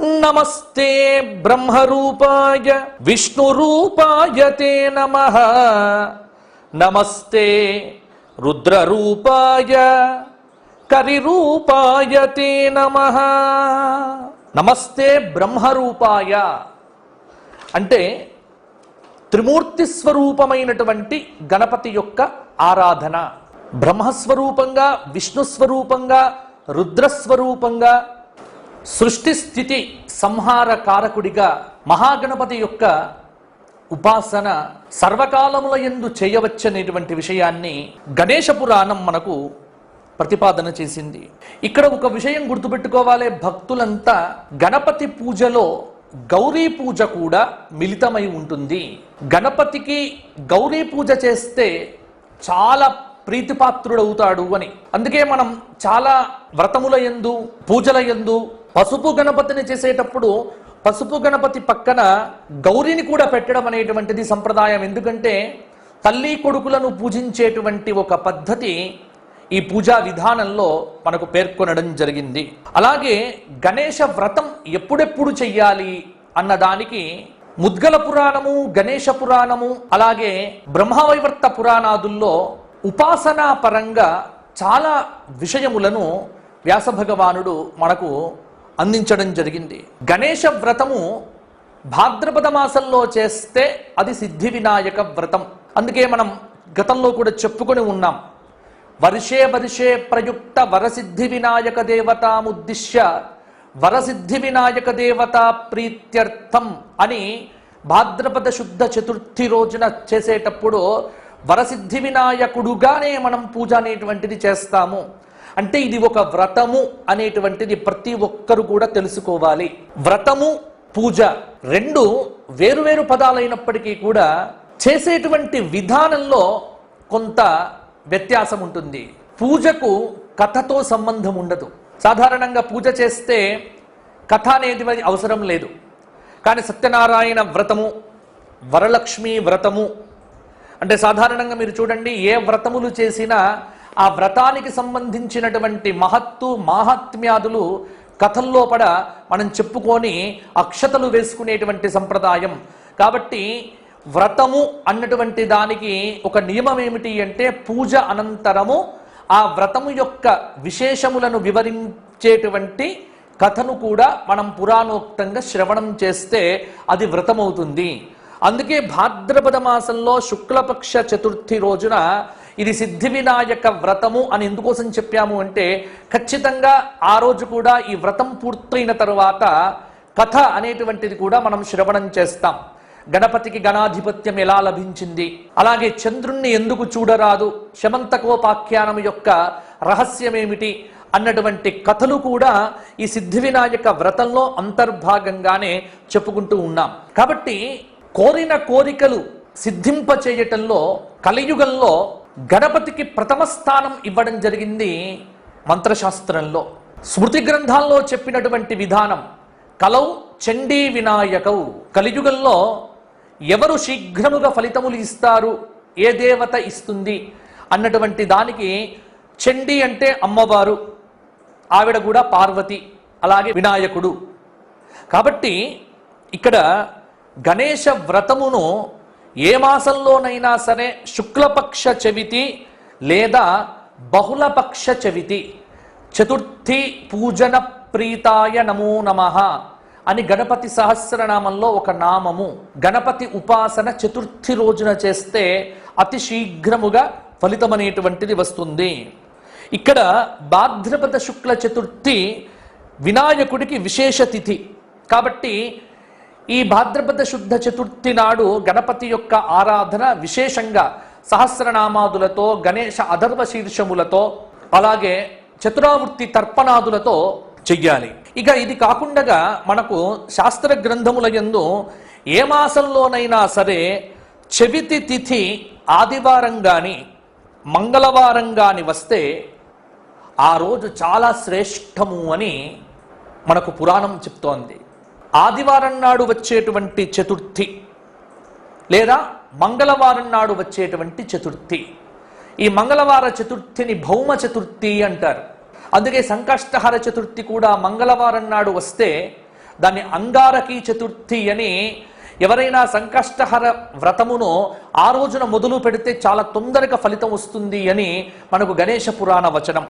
నమస్తే బ్రహ్మరూపాయ విష్ణురూపాయ తే నమ. నమస్తే రుద్రరూపాయ కరిరూపాయ తే నమ. నమస్తే బ్రహ్మరూపాయ. అంటే త్రిమూర్తి స్వరూపమైనటువంటి గణపతి యొక్క ఆరాధన. బ్రహ్మస్వరూపంగా విష్ణు స్వరూపంగా రుద్రస్వరూపంగా సృష్టి స్థితి సంహార కారకుడిగా మహాగణపతి యొక్క ఉపాసన సర్వకాలముల ఎందు చేయవచ్చనేటువంటి విషయాన్ని గణేశ పురాణం మనకు ప్రతిపాదన చేసింది. ఇక్కడ ఒక విషయం గుర్తుపెట్టుకోవాలి భక్తులంతా గణపతి పూజలో గౌరీ పూజ కూడా మిళితమై ఉంటుంది. గణపతికి గౌరీ పూజ చేస్తే చాలా ప్రీతిపాత్రుడవుతాడు అని. అందుకే మనం చాలా వ్రతముల ఎందు పూజల ఎందు పసుపు గణపతిని చేసేటప్పుడు పసుపు గణపతి పక్కన గౌరిని కూడా పెట్టడం అనేటువంటిది సంప్రదాయం. ఎందుకంటే తల్లి కొడుకులను పూజించేటువంటి ఒక పద్ధతి ఈ పూజా విధానంలో మనకు పేర్కొనడం జరిగింది. అలాగే గణేష వ్రతం ఎప్పుడెప్పుడు చెయ్యాలి అన్నదానికి ముద్గల పురాణము గణేష పురాణము అలాగే బ్రహ్మవైవర్త పురాణాదుల్లో ఉపాసనా పరంగా చాలా విషయములను వ్యాస భగవానుడు మనకు అందించడం జరిగింది. గణేష వ్రతము భాద్రపద మాసంలో చేస్తే అది సిద్ధి వినాయక వ్రతం. అందుకే మనం గతంలో కూడా చెప్పుకొని ఉన్నాం. వర్షే వర్షే ప్రయుక్త వరసిద్ధి వినాయక దేవతాముద్దిశ్య వరసిద్ధి వినాయక దేవతా ప్రీత్యర్థం అని భాద్రపద శుద్ధ చతుర్థి రోజున చేసేటప్పుడు వరసిద్ధి వినాయకుడుగానే మనం పూజ అనేటువంటిది చేస్తాము. అంటే ఇది ఒక వ్రతము అనేటువంటిది ప్రతి ఒక్కరు కూడా తెలుసుకోవాలి. వ్రతము పూజ రెండు వేరువేరు పదాలైనప్పటికీ కూడా చేసేటువంటి విధానంలో కొంత వ్యత్యాసం ఉంటుంది. పూజకు కథతో సంబంధం ఉండదు. సాధారణంగా పూజ చేస్తే కథ అనేది అవసరం లేదు. కానీ సత్యనారాయణ వ్రతము వరలక్ష్మి వ్రతము అంటే సాధారణంగా మీరు చూడండి ఏ వ్రతములు చేసినా ఆ వ్రతానికి సంబంధించినటువంటి మహత్తు మాహాత్మ్యాదులు కథల్లో పడ మనం చెప్పుకొని అక్షతలు వేసుకునేటువంటి సంప్రదాయం. కాబట్టి వ్రతము అన్నటువంటి దానికి ఒక నియమం ఏమిటి అంటే పూజ అనంతరము ఆ వ్రతము యొక్క విశేషములను వివరించేటువంటి కథను కూడా మనం పురాణోక్తంగా శ్రవణం చేస్తే అది వ్రతమవుతుంది. అందుకే భాద్రపద మాసంలో శుక్లపక్ష చతుర్థి రోజున ఇది సిద్ధి వినాయక వ్రతము అని ఎందుకోసం చెప్పాము అంటే ఖచ్చితంగా ఆ రోజు కూడా ఈ వ్రతం పూర్తయిన తరువాత కథ అనేటువంటిది కూడా మనం శ్రవణం చేస్తాం. గణపతికి గణాధిపత్యం ఎలా లభించింది? అలాగే చంద్రుణ్ణి ఎందుకు చూడరాదు? శమంతకోపాఖ్యానం యొక్క రహస్యమేమిటి? అన్నటువంటి కథలు కూడా ఈ సిద్ధి వినాయక వ్రతంలో అంతర్భాగంగానే చెప్పుకుంటూ ఉన్నాం. కాబట్టి కోరిన కోరికలు సిద్ధింప చేయటంలో కలియుగంలో గణపతికి ప్రథమ స్థానం ఇవ్వడం జరిగింది మంత్రశాస్త్రంలో. స్మృతి గ్రంథాల్లో చెప్పినటువంటి విధానం కలౌ చండీ వినాయకౌ. కలియుగంలో ఎవరు శీఘ్రముగా ఫలితములు ఇస్తారు ఏ దేవత ఇస్తుంది అన్నటువంటి దానికి చండీ అంటే అమ్మవారు ఆవిడ కూడా పార్వతి అలాగే వినాయకుడు. కాబట్టి ఇక్కడ గణేష వ్రతమును ఏ మాసంలోనైనా సరే శుక్లపక్ష చవితి లేదా బహుళపక్ష చవితి. చతుర్థి పూజన ప్రీతాయ నమో నమః అని గణపతి సహస్రనామంలో ఒక నామము. గణపతి ఉపాసన చతుర్థి రోజున చేస్తే అతి శీఘ్రముగా ఫలితం అనేటువంటిది వస్తుంది. ఇక్కడ భాద్రపద శుక్ల చతుర్థి వినాయకుడికి విశేష తిథి. కాబట్టి ఈ భాద్రపద శుద్ధ చతుర్థి నాడు గణపతి యొక్క ఆరాధన విశేషంగా సహస్రనామాదులతో గణేష అధర్వ శీర్షములతో అలాగే చతురావృత్తి తర్పణాదులతో చెయ్యాలి. ఇక ఇది కాకుండా మనకు శాస్త్ర గ్రంథముల యందు ఏ మాసంలోనైనా సరే చెవితి తిథి ఆదివారం గాని మంగళవారం గాని వస్తే ఆ రోజు చాలా శ్రేష్టము అని మనకు పురాణం చెప్తోంది. ఆదివారం నాడు వచ్చేటువంటి చతుర్థి లేదా మంగళవారం నాడు వచ్చేటువంటి చతుర్థి. ఈ మంగళవార చతుర్థిని భౌమ చతుర్థి అంటారు. అందుకే సంకష్టహర చతుర్థి కూడా మంగళవారం నాడు వస్తే దాన్ని అంగారకీ చతుర్థి అని ఎవరైనా సంకష్టహర వ్రతమును ఆ రోజున మొదలు పెడితే చాలా తొందరగా ఫలితం వస్తుంది అని మనకు గణేష పురాణ వచనం.